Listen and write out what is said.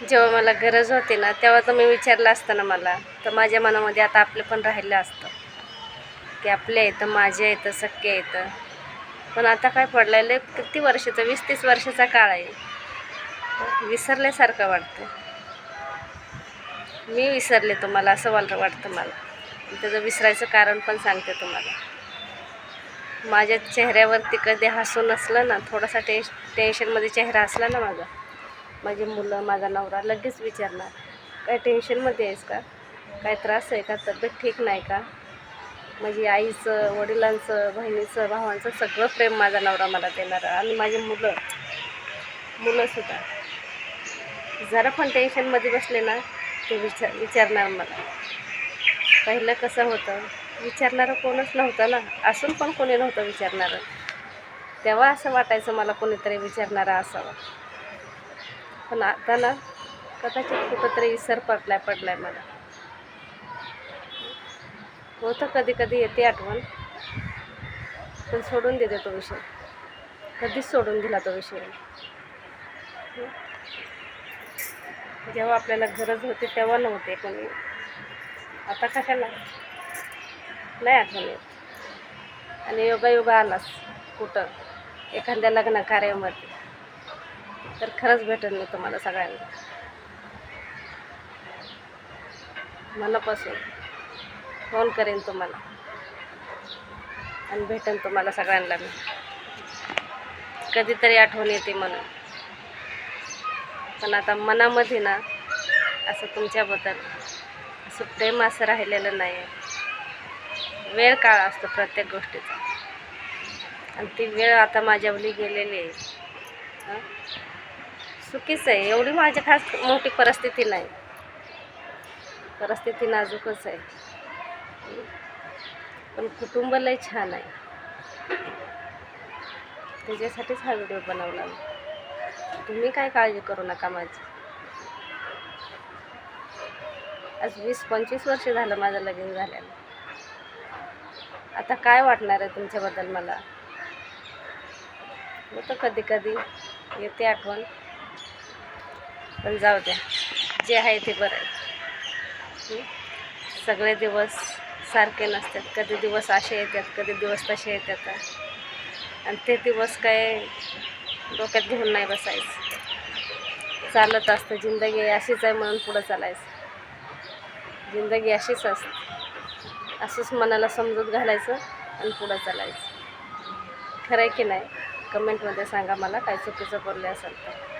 जेव्हा मला गरज होती ना तेव्हा तर मी विचारलं असतं ना मला. तर माझ्या मनामध्ये आता आपलं पण राहिलं असतं. की आपले येतं माझे येतं सख्खे येतं पण आता काय पडलेलं किती वर्षाचं वीस तीस वर्षाचा काळ आहे. विसरल्यासारखं वाटतं. मी विसरले तुम्हाला असं मला वाटतं मला. त्याचं विसरायचं कारण पण सांगते तुम्हाला. माझ्या चेहऱ्यावरती कधी हसू नसलं ना थोडासा टेन्श टेन्शनमध्ये चेहरा असला ना माझा माझी मुलं माझा नवरा लगेच विचारणार काय टेन्शनमध्ये आहेस का? काय त्रास आहे का? तब्येत ठीक नाही का? माझी आईचं वडिलांचं बहिणीचं भावांचं सगळं प्रेम माझा नवरा मला देणार आणि माझी मुलं मुलंसुद्धा जरा पण टेन्शनमध्ये बसले ना ते विचार विचारणार मला. पहिलं कसं होतं? विचारणारं कोणच नव्हतं ना. असून पण कोणी नव्हतं विचारणारं. तेव्हा असं वाटायचं मला कोणीतरी विचारणारा असावं. पण आता ना कदाचित कुठंतरी विसर पडलाय पडलाय मला. होतं कधी कधी येते आठवण पण सोडून देते तो विषय. कधीच सोडून दिला तो विषय. जेव्हा आपल्याला गरज होती तेव्हा नव्हते कोणी. आता कशाला? नाही आठवण येत. आणि योगायोगा आलास कुठं? एखाद्या लग्न कार्यामध्ये. तर खरंच भेटेल मी तुम्हाला सगळ्यांना. मनापासून फोन करेन तुम्हाला. आणि भेटेन तुम्हाला सगळ्यांना मी. कधीतरी आठवण येते म्हणून. पण आता मनामध्ये ना असं तुमच्याबद्दल असं प्रेम असं राहिलेलं नाही आहे वेळ काळ असतो प्रत्येक गोष्टीचा. आणि ती वेळ आता माझ्यावली गेलेली आहे. सुखीच चुकीचं आहे. एवढी माझी खास मोठी परिस्थिती नाही. परिस्थिती नाजूकच आहे. पण कुटुंब लय छान आहे. त्याच्यासाठीच हा व्हिडिओ बनवला मी. तुम्ही काय काळजी करू नका माझी. आज वीस पंचवीस वर्ष झालं माझं लगीन झाल्यानं आता काय वाटणार आहे तुमच्याबद्दल मला? होतं कधी कधी. येते आठवण. पण जाऊ द्या. जे आहे ते बरं आहे. सगळे दिवस सारखे नसतात. कधी दिवस असे येतात कधी दिवस तसे येतात. आणि ते दिवस काय डोक्यात घेऊन नाही बसायचं. चालत असतं. जिंदगी अशीच आहे म्हणून पुढं चालायचं. जिंदगी अशीच असते. असंच मनाला समजूत घालायचं आणि पुढं चालायचं. खरं आहे की नाही? कमेंटमध्ये सांगा मला काय चुकीचं बोलले असेल तर.